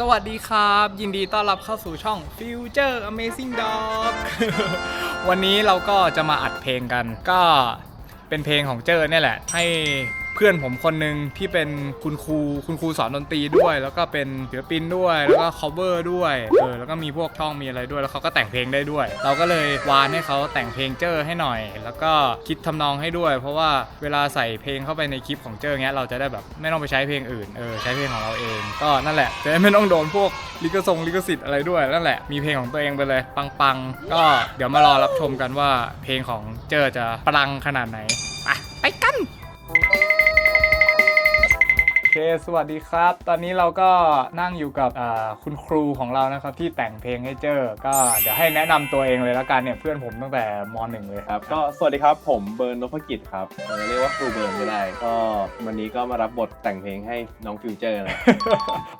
สวัสดีครับ ยินดีต้อนรับเข้าสู่ช่อง Future Amazing Dog วันนี้เราก็จะมาอัดเพลงกัน ก็เป็นเพลงของเจอเนี่ยแหละ ให้ เพื่อนผมคนหนึ่งที่เป็นคุณครูคุณครูสอนดนตรีด้วย แล้วก็เป็นศิลปินด้วย แล้วก็ cover ด้วยเออแล้วก็มีพวกช่องมีอะไรด้วย แล้วเขาก็แต่งเพลงได้ด้วย เราก็เลยวานให้เขาแต่งเพลงเจอให้หน่อย แล้วก็คิดทำนองให้ด้วย เพราะว่าเวลาใส่เพลงเข้าไปในคลิปของเจอเงี้ยเราจะได้แบบไม่ต้องไปใช้เพลงอื่นเออใช้เพลงของเราเอง ก็นั่นแหละจะได้ไม่ต้องโดนพวกลิขสงลิขสิทธิ์อะไรด้วยนั่นแหละมีเพลงของตัวเองไปเลยปังๆ ก็เดี๋ยวมารอรับชมกันว่าเพลงของเจอจะปรังขนาดไหนไปไปกัน เคสวัสดีครับ ตอนนี้เราก็นั่งอยู่กับอ่าคุณครูของเรานะครับ ที่แต่งเพลงให้เจอ ก็เดี๋ยวให้แนะนำตัวเองเลยละกันเนี่ยเพื่อนผมตั้งแต่มหนึ่งเลยครับ ก็สวัสดีครับผมเบิร์นนพกิจครับเออเรียกว่าครูเบิร์นก็ได้ ก็วันนี้ก็มารับบทแต่งเพลงให้น้องฟิวเจอร์นะ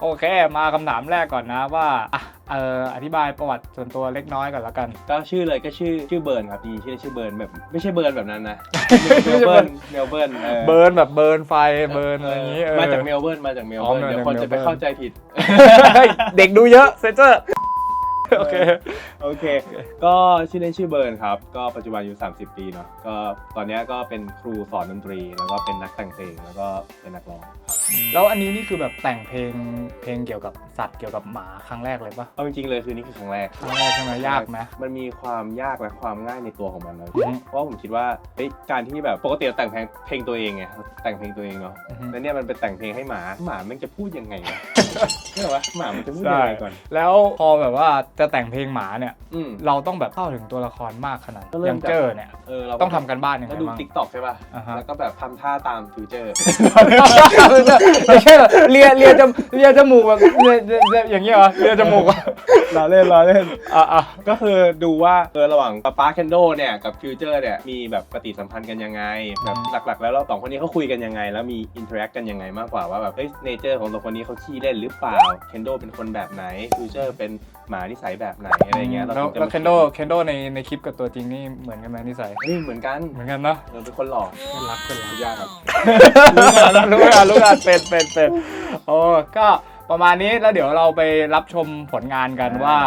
โอเค มาคำถามแรกก่อนนะว่าอะเอออธิบายประวัติส่วนตัวเล็กน้อยก่อนละกัน ก็ชื่อเลยก็ชื่อชื่อเบิร์นครับจริงๆชื่อชื่อเบิร์นแบบไม่ใช่เบิร์นแบบนั้นนะไม่เมใช่ลเบิเบิร์ร์นนเมลเบิร์นเออเบิร์นแบบเบิร์นไฟเบิร์นอะไรอย่างนี้เออ มาจากเมลเบิร์นมาจากเมลอ๋อเบิร์นมาจากเดี๋ยวคนจะไปเมลเบิร์น เข้าใจผิด เฮ้ยเด็กดูเยอะเซนเซอร์โอเค โอเค ก็ชื่อเล่นชื่อเบิร์นครับ ก็ปัจจุบันอายุ30 ปีเนาะ ก็ตอนเนี้ยก็เป็นครูสอนดนตรี แล้วก็เป็นนักแต่งเพลง แล้วก็เป็นนักร้อง แล้วอันนี้นี่คือแบบแต่งเพลงเพลงเกี่ยวกับสัตว์เกี่ยวกับหมาครั้งแรกเลยปะเอาจริงๆเลยคือนี่คือครั้งแรก ครั้งแรกใช่ไหมยากไหม มันมีความยากและความง่ายในตัวของมันนะอือฮึเพราะว่าผมคิดว่าเฮ้ยการที่แบบปกติเราแต่งเพลงเพลงตัวเองไงแต่งเพลงตัวเองเนาะอือฮึ แล้วเนี่ยมันเป็นแต่งเพลงให้หมาหมามันจะพูดยังไงวะ เนี่ยวะหมามันจะพูดยังไงก่อน แล้วพอแบบว่าจะแต่งเพลงหมาเนี่ย อืม เราต้องแบบเข้าถึงตัวละครมากขนาดก็เริ่อม ย่างจากเจอเนี่ยเออเราต้องทำกันบ้านยังไงก็ดูบ้าง ติ๊กต็อกใช่ป่ะ อ่าฮะ แล้วก็แบบทำท่าตามฟิวเจอร์ไม่ใช่เหรอเลียเลียจมเลียจมูกแบบเลียเลียอย่างเงี้ยเหรอเลียจมูกอะ รอเล่นรอเล่นอะอะก็คือดูว่าเออระหว่างป๊าป๊าเคนโดเนี่ยกับฟิวเจอร์เนี่ยมีแบบปฏิสัมพันธ์กันยังไงแบบหลักๆ แล้วเราสองคนนี้เขาคุยกันยังไง แล้วมีอินเทอร์แอคกันยังไงมากกว่าว่าแบบเฮ้ยเนเจอร์ของสองคนนี้เขาขี้เล่นหรือเปล่าเคนโดเป็นคนแบบไหนฟิวเจอร์เป็นหมานิสัยแบบไหนอะไรเงี้ยแล้วถึงจะแล้วมาเคนโดเคนโดในในคลิปกับตัวจริงนี่เหมือนกันไหมนิสัยเฮ้ยเหมือนกันเหมือนกันเนาะเออเป็นคนหล่อเพื่อนรักเพื่อนรัก ยากครับ รู้งานรู้งานเป็นเป็นเป็นโอ้ก็ ประมาณนี้แล้วเดี๋ยวเราไปรับชมผลงานกันอ่าว่า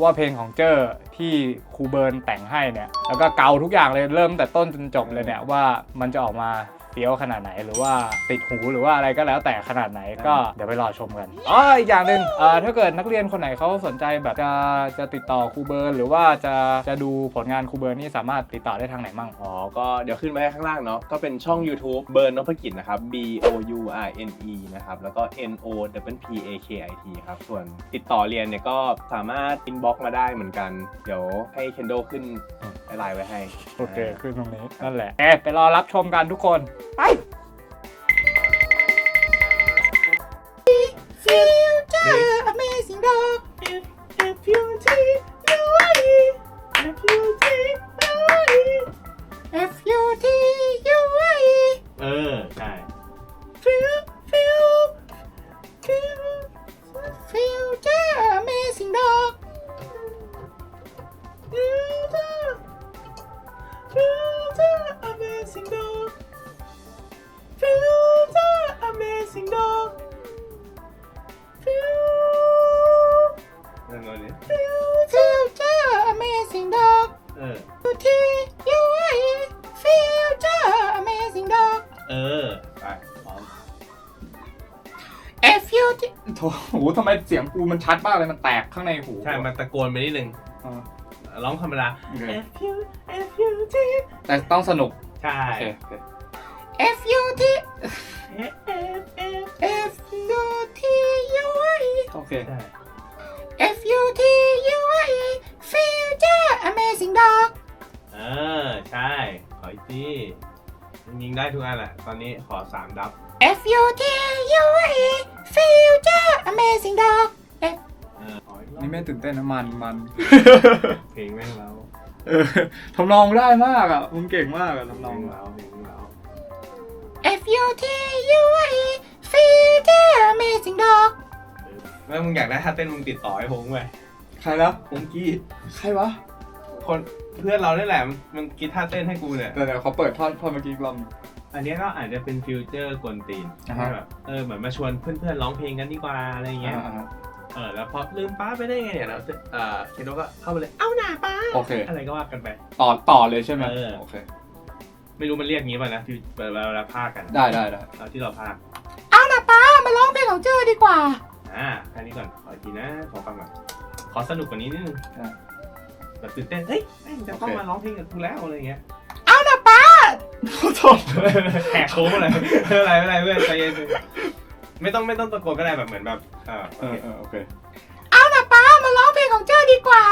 ว่าเพลงของเจอที่ครูเบิร์นแต่งให้เนี่ย แล้วก็เกาทุกอย่างเลยเริ่มแต่ต้นจนจบเลยเนี่ยว่ามันจะออกมา เฟี้ยวขนาดไหน หรือว่าติดหูหรือว่าอะไรก็แล้วแต่ขนาดไหนก็เดี๋ยวไปรอชมกันอ๋ออีกอย่างหนึ่งเอ่อถ้าเกิดนักเรียนคนไหนเขาสนใจแบบจะจะติดต่อครูเบิร์นหรือว่าจะจะดูผลงานครูเบิร์นนี่สามารถติดต่อได้ทางไหนมั่งอ๋อ ก็เดี๋ยวขึ้นไว้ให้ข้างล่างเนาะ ก็เป็นช่อง YouTube เบิร์นนพกิจนะครับ B O U R N E นะครับ แล้วก็ N O W P A K I T ครับ ส่วนติดต่อเรียนเนี่ยก็สามารถ inbox มาได้เหมือนกัน เดี๋ยวให้เคนโดขึ้นไลน์ไว้ให้ โอเคขึ้นตรงนี้นั่นแหละเอ๊ะไปรอรับชมกันทุกคน ไป โถโหทำไมเสียงกูมันชัดมากเลยมันแตกข้างในหูใช่ มันตะโกนไปนิดนึงอ่าร้องธรรมดา โอเค F U F U T แต่ต้องสนุกใช่ โอเคโอเค F U T F F F U T U I E โอเค ใช่ F U T U I E Future amazing dog เออ ใช่ ขออีกที ยิงได้ทุกอันแหละ ตอนนี้ขอสามดับ F U T U I E Future amazing dog F เออขออีกรอบนี่ไม่ตื่นเต้นนะมันมัน เพลงแม่งแล้วเออทำนองได้มากอะมึงเก่งมากอะทำนองแล้อะวเพลงแล้ว F U T U I E Future amazing dog แล้วมึงอยากได้ท่าเต้นมึงติดต่อให้พงไปใครนะพงกี้ ใครวะ คนเพื่อนเราเนี่ยแหละมันมันคิดท่าเต้นให้กูเนี่ยเดี๋ยวเดี๋ยวเขาเปิดท่อนท่อนเมื่อกี้อีกรอบหนึ่ง อันนี้ก็อาจจะเป็นฟิวเจอร์กวนตีนอ่าฮะ แบบเออเหมือนมาชวนเพื่อนๆร้องเพลงกันดีกว่าอะไรอย่างเงี้ย อ่า เออแล้วพอลืมป้าไปได้ไงเนี่ยแล้วเอ่อเคนโดก็เข้าไปเลย เอาหน่าป้าโอเค อะไรก็ว่ากันไป ต่อต่อเลยใช่ไหมเออ โอเค ไม่รู้มันเรียกงี้ป่ะนะที่เวลาเวลาพากกันได้ได้ได้เอาที่เราพากเอาล่ะป้ามาร้องเพลงของเจ้ดีกว่า อ่าแค่นี้ก่อนขออีกทีนะขอฟังก่อนขอสนุกกว่านี้นิดนึงอ่า แบบตื่นเต้นเฮ้ยแม่งจะต้องโอเคมาร้องเพลงกับกูแล้วอะไรเงี้ยเอาล่ะป้าขอโทษแหกโค้งอะไรไม่เป็นไรไม่เป็นไรเพื่อนใจเย็นไม่ต้องไม่ต้องตะโกนก็ได้แบบเหมือนแบบเออเออเออโอเคเอาล่ะป้ามาร้องเพลงของเจ้ดีกว่า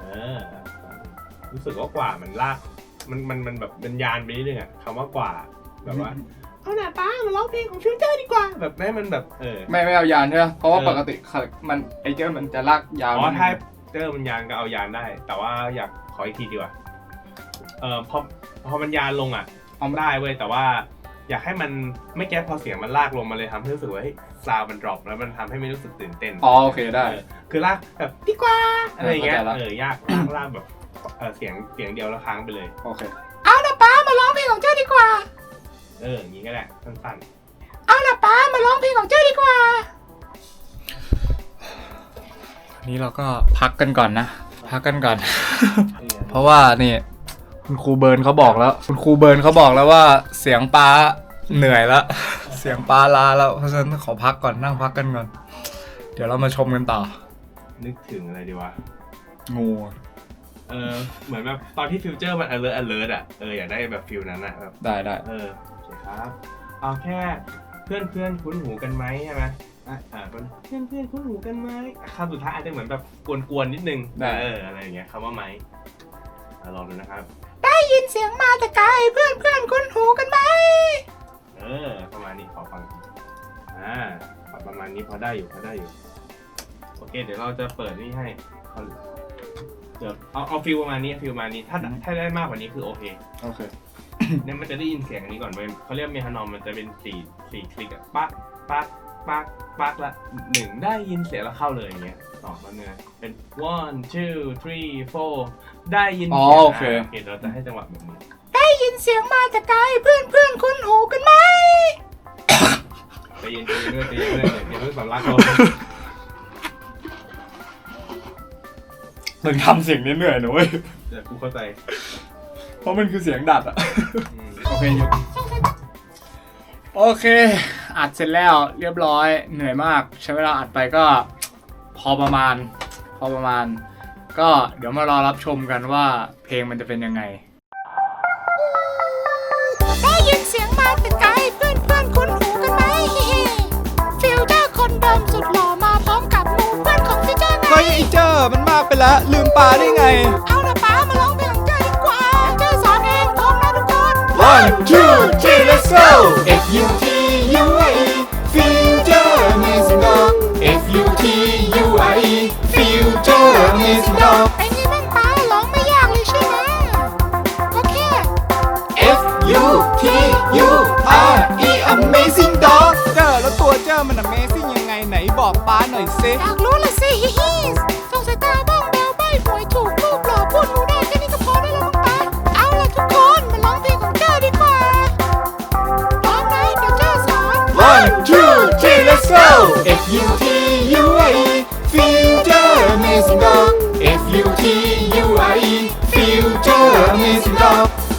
เออรู้สึกว่ากว่ามันลากมันมันมันแบบเป็นยานไปนิดนึงอะคำว่ากว่าแบบว่าเอาหน่าป้ามาร้องเพลงของฟิวเจอร์ดีกว่าแบบแม่มันแบบเออไม่ไม่เอายานใช่ไหมเพราะว่าเออปกติมันไอเจ้ามันจะลากยาวอ๋อนิดนึงถ้า เจอมันยานก็เอายานได้ แต่ว่าอยากขออีกทีดีกว่าเออพอพอมันยานลงอะเอาไม่ได้เว้ยแต่ว่า อยากให้มันไม่แก้พอเสียงมันลากลงมาเลยทำให้รู้สึกว่าเฮ้ยซาวมันดรอปแล้วมันทำให้ไม่รู้สึกตื่นเต้นอ๋อโอเคได้ เออคือลากแบบดีกว่าอะไรอย่างเงี้ยเข้าใจละ เออยากลากลากแบบเออเสียงเสียงเดียวแล้วค้างไปเลย โอเค เอาล่ะป้ามาร้องเพลงของเจ้ดีกว่า เอออย่างงี้ก็ได้สั้นเอาล่ะป้ามาร้องเพลงของเจ้ดีกว่า นี้เราก็พักกันก่อนนะ พักกันก่อนๆเพราะว่านี่ คุณครูเบิร์นเขาบอกแล้ว คุณครูเบิร์นเขาบอกแล้วว่าเสียงป้าเหนื่อยแล้ว เสียงป้าลาแล้ว เพราะฉะนั้นขอพักก่อนนั่งพักกันก่อน เดี๋ยวเรามาชมกันต่อ นึกถึงอะไรดีวะ งู เออ เหมือนแบบตอนที่ฟิวเจอร์มัน alert alert อะ เอออยากได้แบบฟิลนั้นอะแบบได้ได้เออโอเคครับ เอาแค่เพื่อนเพื่อนคุ้นหูกันไหมใช่ไหม อะอ่าเพื่อนเพื่อนเพื่อนคุ้นหูกันไหมอะคำสุดท้ายอาจจะเหมือนแบบกวนๆนิดนึงได้ เอออะไรอย่างเงี้ยคำว่าไหมอะลองดูนะครับ ได้ยินเสียงมาแต่ไกลเพื่อนเพื่อนคุ้นหูกันไหมเออประมาณนี้ขอฟังอีกทีอ่าประมาณนี้พอได้อยู่พอได้อยู่ โอเค เดี๋ยวเราจะเปิดนี่ให้เขาเดี๋ยวเอาเอาฟิลประมาณนี้ฟิลประมาณนี้ถ้าถ้าได้มากกว่านี้คือโอเคโอเค เนี่ยมันจะได้ยินเสียงอันนี้ก่อนเว้ยเขาเรียกเมทานอมมันจะเป็นสี่สี่คลิกอะปักปัก ปักปักละหนึ่งได้ยินเสียงแล้วเข้าเลยอย่างเงี้ยสองแล้วเนี่ยเป็น one two three four ได้ยินอ๋อเสียงโอเคโอเคเราจะให้จังหวะแบบนี้ได้ยินเสียงมาแต่ไกลเพื่อนเพื่อนคุ้นหูกันไหมใจเย็นใจเย็นด้วยใจเย็นด้วยอย่าเพิ่งสำลักเรามึงทำเสียงนี้เหนื่อยนะเว้ย เดี๋ยวกูเข้าใจเพราะมันคือเสียงดัดอะ อืมโอเคหยุดโอเค อัดเสร็จแล้วเรียบร้อยเหนื่อยมาก ใช้เวลาอัดไปก็พอประมาณ พอประมาณ ก็เดี๋ยวมารอรับชมกันว่าเพลงมันจะเป็นยังไงได้ยินเสียงมาแต่ไกลเพื่อนเพื่อนคุ้นหูกันไหมฟิลเจอร์คนเดิมสุดหล่อมาพร้อมกับหมู่เพื่อนของฟิลเจอร์ไงเฮ้ยไอเจอมันมากไปแล้วลืมปลาได้ไง เอาละป้ามาร้องเพลงของเจ้ดีกว่าเจ้สอนเองพร้อมนะทุกคน One two three let's go F U T U I E Future Amazing Dog F U T U I E Future Amazing Dog เป็นไงบ้างป้าร้องไม่ยากเลยใช่ไหมโอเค F U T U R E Amazing Dog เจอแล้วตัวเจอมัน Amazing ยังไงไหนบอกป้าหน่อยซิอยาก love.